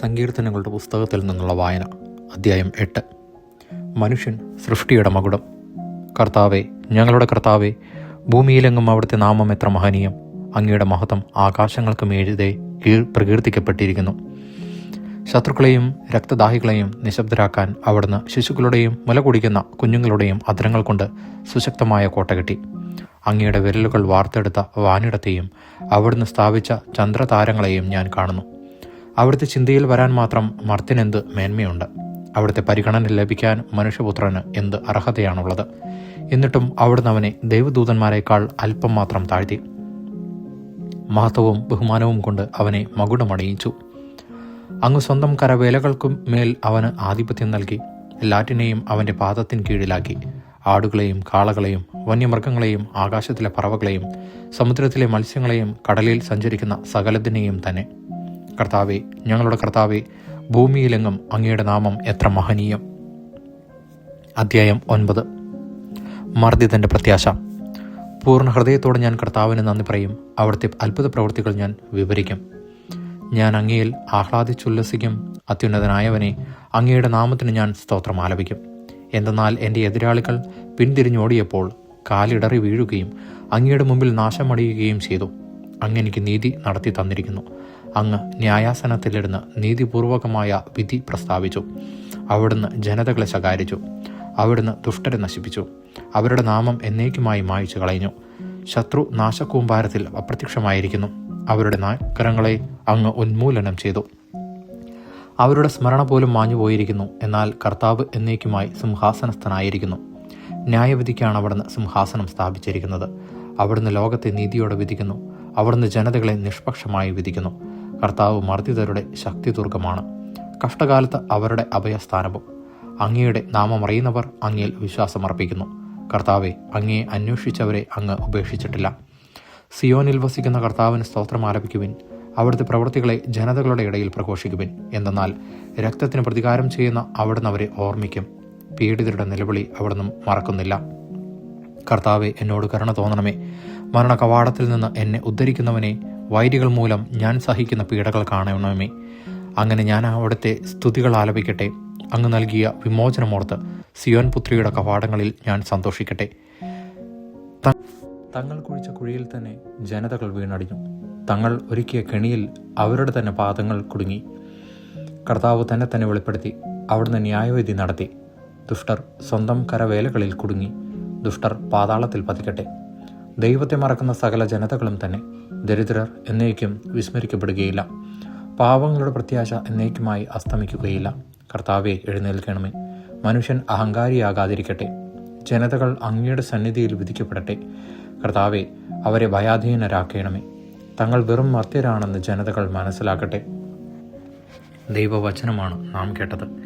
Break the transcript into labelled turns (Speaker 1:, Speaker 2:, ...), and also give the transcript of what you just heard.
Speaker 1: സങ്കീർത്തനങ്ങളുടെ പുസ്തകത്തിൽ നിന്നുള്ള വായന അധ്യായം എട്ട്. മനുഷ്യൻ സൃഷ്ടിയുടെ മകുടം. കർത്താവെ ഞങ്ങളുടെ കർത്താവെ ഭൂമിയിലെങ്ങും അവിടുത്തെ നാമം എത്ര മഹനീയം. അങ്ങയുടെ മഹത്വം ആകാശങ്ങൾക്കും എഴുതെ പ്രകീർത്തിക്കപ്പെട്ടിരിക്കുന്നു. ശത്രുക്കളെയും രക്തദാഹികളെയും നിശബ്ദരാക്കാൻ അവിടുന്ന് ശിശുക്കളുടെയും മുല കുടിക്കുന്ന കുഞ്ഞുങ്ങളുടെയും അധരങ്ങൾ കൊണ്ട് സുശക്തമായ കോട്ട കെട്ടി. അങ്ങയുടെ വിരലുകൾ വാർത്തെടുത്ത വാനിടത്തെയും അവിടുന്ന് സ്ഥാപിച്ച ചന്ദ്രതാരങ്ങളെയും ഞാൻ കാണുന്നു. അവിടുത്തെ ചിന്തയിൽ വരാൻ മാത്രം മർത്തിനെന്ത് മേന്മയുണ്ട്? അവിടുത്തെ പരിഗണന ലഭിക്കാൻ മനുഷ്യപുത്രന് എന്ത് അർഹതയാണുള്ളത്? എന്നിട്ടും അവിടുന്ന് അവനെ ദൈവദൂതന്മാരെക്കാൾ അല്പം മാത്രം താഴ്ത്തി. മഹത്വവും ബഹുമാനവും കൊണ്ട് അവനെ മകുടമണിയിച്ചു. അങ്ങ് സ്വന്തം കരവേലകൾക്കും മേൽ അവന് ആധിപത്യം നൽകി. എല്ലാറ്റിനെയും അവന്റെ പാദത്തിന് കീഴിലാക്കി. ആടുകളെയും കാളകളെയും വന്യമൃഗങ്ങളെയും ആകാശത്തിലെ പറവകളെയും സമുദ്രത്തിലെ മത്സ്യങ്ങളെയും കടലിൽ സഞ്ചരിക്കുന്ന സകലത്തിനെയും തന്നെ. കർത്താവെ ഞങ്ങളുടെ കർത്താവെ ഭൂമിയിലെങ്ങും അങ്ങയുടെ നാമം എത്ര മഹനീയം. അധ്യായം ഒൻപത്. മർദ്ദിതന്റെ പ്രത്യാശ. പൂർണ ഹൃദയത്തോടെ ഞാൻ കർത്താവിന് നന്ദി പറയും. അവിടുത്തെ അത്ഭുത പ്രവൃത്തികൾ ഞാൻ വിവരിക്കും. ഞാൻ അങ്ങയിൽ ആഹ്ലാദിച്ചുല്ലസിക്കും. അത്യുന്നതനായവനെ അങ്ങയുടെ നാമത്തിന് ഞാൻ സ്തോത്രം ആലപിക്കും. എന്തെന്നാൽ എന്റെ എതിരാളികൾ പിന്തിരിഞ്ഞോടിയപ്പോൾ കാലിടറി വീഴുകയും അങ്ങയുടെ മുമ്പിൽ നാശമടിയുകയും ചെയ്തു. അങ്ങ് എനിക്ക് നീതി നടത്തി തന്നിരിക്കുന്നു. അങ്ങ് ന്യായാസനത്തിലിരുന്ന് നീതിപൂർവകമായ വിധി പ്രസ്താവിച്ചു. അവിടുന്ന് ജനതകളെ ശകാരിച്ചു. അവിടുന്ന് ദുഷ്ടരെ നശിപ്പിച്ചു. അവരുടെ നാമം എന്നേക്കുമായി മായിച്ചു കളഞ്ഞു. ശത്രു നാശക്കൂമ്പാരത്തിൽ അപ്രത്യക്ഷമായിരിക്കുന്നു. അവരുടെ നാക്കരങ്ങളെ അങ്ങ് ഉന്മൂലനം ചെയ്തു. അവരുടെ സ്മരണ പോലും മാഞ്ഞുപോയിരിക്കുന്നു എന്നാൽ കർത്താവ് എന്നേക്കുമായി സിംഹാസനസ്ഥനായിരിക്കുന്നു. ന്യായവിധിക്കാണ് അവിടുന്ന് സിംഹാസനം സ്ഥാപിച്ചിരിക്കുന്നത്. അവിടുന്ന് ലോകത്തെ നീതിയോടെ വിധിക്കുന്നു. അവിടുന്ന് ജനതകളെ നിഷ്പക്ഷമായി വിധിക്കുന്നു. കർത്താവ് മർദ്ദിതരുടെ ശക്തി ദുർഗമാണ് കഷ്ടകാലത്ത് അവരുടെ അഭയസ്ഥാനവും. അങ്ങയുടെ നാമമറിയുന്നവർ അങ്ങയിൽ വിശ്വാസമർപ്പിക്കുന്നു. കർത്താവെ അങ്ങയെ അന്വേഷിച്ചവരെ അങ്ങ് ഉപേക്ഷിച്ചിട്ടില്ല. സിയോനിൽ വസിക്കുന്ന കർത്താവിന് സ്തോത്രം ആലപിക്കുവിൻ. അവിടുത്തെ പ്രവൃത്തികളെ ജനതകളുടെ ഇടയിൽ പ്രഘോഷിക്കുവിൻ. എന്തെന്നാൽ രക്തത്തിന് പ്രതികാരം ചെയ്യുന്ന അവിടുന്ന് അവരെ ഓർമ്മിക്കും. പീഡിതരുടെ നിലവിളി അവിടുന്ന് മറക്കുന്നില്ല. കർത്താവെ എന്നോട് കരുണ തോന്നണമേ. മരണ കവാടത്തിൽ നിന്ന് എന്നെ ഉദ്ധരിക്കുന്നവനെ വൈരികൾ മൂലം ഞാൻ സഹിക്കുന്ന പീഡകൾ കാണണമേ. അങ്ങനെ ഞാൻ അവിടുത്തെ സ്തുതികൾ ആലപിക്കട്ടെ. അങ്ങ് നൽകിയ വിമോചനമോർത്ത് സിയോൻ പുത്രിയുടെ കവാടങ്ങളിൽ ഞാൻ സന്തോഷിക്കട്ടെ. തങ്ങൾ കുഴിച്ച കുഴിയിൽ തന്നെ ജനതകൾ വീണടിഞ്ഞു. തങ്ങൾ ഒരുക്കിയ കെണിയിൽ അവരുടെ തന്നെ പാദങ്ങൾ കുടുങ്ങി. കർത്താവ് തന്നെ തന്നെ വെളിപ്പെടുത്തി അവിടുന്ന് ന്യായവിധി നടത്തി. ദുഷ്ടർ സ്വന്തം കരവേലകളിൽ കുടുങ്ങി. ദുഷ്ടർ പാതാളത്തിൽ പതിക്കട്ടെ. ദൈവത്തെ മറക്കുന്ന സകല ജനതകളും തന്നെ ദരിദ്രർ എന്നേക്കും വിസ്മരിക്കപ്പെടുകയില്ല. പാവങ്ങളുടെ പ്രത്യാശ എന്നേക്കുമായി അസ്തമിക്കുകയില്ല. കർത്താവെ എഴുന്നേൽക്കണമേ. മനുഷ്യൻ അഹങ്കാരിയാകാതിരിക്കട്ടെ. ജനതകൾ അങ്ങയുടെ സന്നിധിയിൽ വിധിക്കപ്പെടട്ടെ. കർത്താവെ അവരെ ഭയാധീനരാക്കണമേ. തങ്ങൾ വെറും മർത്യരാണെന്ന് ജനതകൾ മനസ്സിലാക്കട്ടെ. ദൈവവചനമാണ് നാം കേട്ടത്.